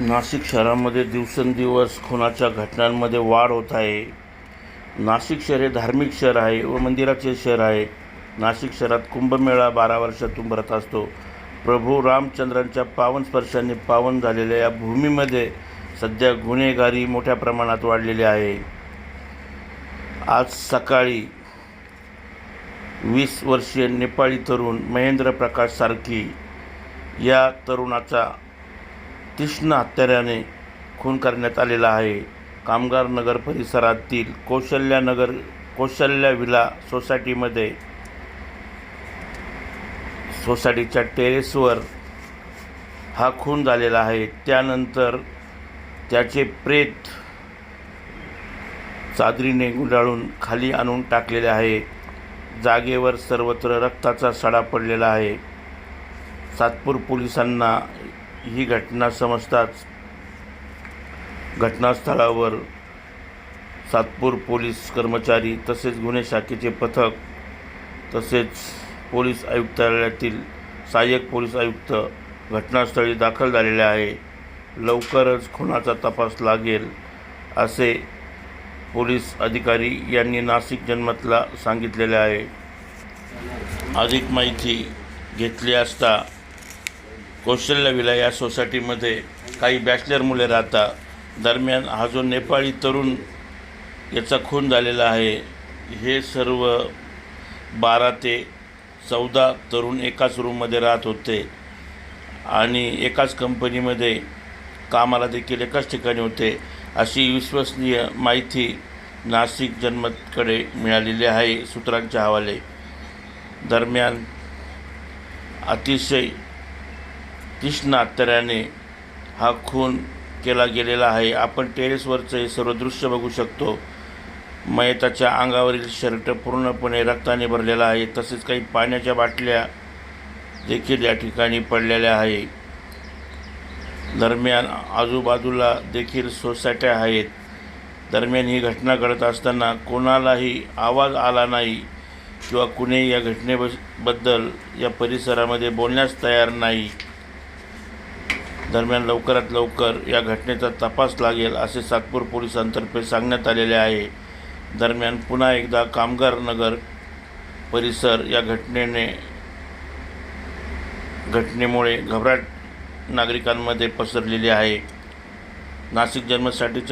नाशिक शहरामध्ये दिवसेंदिवस खुनाच्या घटनांमध्ये वाढ होत आहे. नाशिक शहर हे धार्मिक शहर आहे व मंदिराचे शहर आहे. नाशिक शहरात कुंभमेळा बारा वर्षातून भरत असतो. प्रभू रामचंद्रांच्या पावन स्पर्शाने पावन झालेल्या या भूमीमध्ये सध्या गुन्हेगारी मोठ्या प्रमाणात वाढलेली आहे. आज सकाळी वीस वर्षीय नेपाळी तरुण महेंद्र प्रकाश सारखी या तरुणाचा तीक्ष्ण हत्याराने खून करण्यात आलेला आहे. कामगार नगर परिसरातील कौशल्यानगर कौशल्या विला सोसायटीमध्ये सोसायटीच्या टेरेसवर हा खून झालेला आहे. त्यानंतर त्याचे प्रेत चादरीने गुंडाळून खाली आणून टाकलेले आहे. जागेवर सर्वत्र रक्ताचा सडा पडलेला आहे. सातपूर पोलिसांना ही घटना समजताच घटनास्थळावर सातपूर पोलीस कर्मचारी तसेच गुन्हे शाखेचे पथक तसेच पोलीस आयुक्तालयातील सहाय्यक पोलीस आयुक्त घटनास्थळी दाखल झालेले आहे. लवकरच खुनाचा तपास लागेल असे पोलीस अधिकारी यांनी नाशिक जन्मतला सांगितलेले आहे. अधिक माहिती घेतली असता कौशल्य विला या सोसायटीमध्ये काही बॅचलर मुले राहतात दरम्यान हा जो नेपाळी तरुण याचा खून झालेला आहे हे सर्व बारा ते चौदा तरुण एकाच रूममध्ये राहत होते आणि एकाच कंपनीमध्ये कामाला देखील एकाच ठिकाणी होते. अशी विश्वसनीय माहिती नाशिक जनमतकडे मिळालेली आहे सूत्रांच्या हवाले. दरम्यान अतिशय तीक्ष्ण हत्याराने हा खून केला गेलेला आहे. आपण टेरेसवरचं हे सर्व दृश्य बघू शकतो. मयताच्या अंगावरील शर्ट पूर्णपणे रक्ताने भरलेला आहे. तसेच काही पाण्याच्या बाटल्या देखील या ठिकाणी पडलेल्या आहे. दरम्यान आजूबाजूला देखील सोसायट्या आहेत. दरम्यान ही घटना घडत असताना कोणालाही आवाज आला नाही किंवा कुणीही या घटनेबद्दल या परिसरामध्ये बोलण्यास तयार नाही. दरम्यान लवकरात लवकर या घटनेचा तपास लागेल असे सातपूर पोलिसांतर्फे सांगण्यात आलेले आहे. दरम्यान पुन्हा एकदा कामगार नगर परिसर या घटनेने घटनेमुळे घबराट नागरिकांमध्ये पसरलेली आहे. नाशिक जन्मसाठीच्या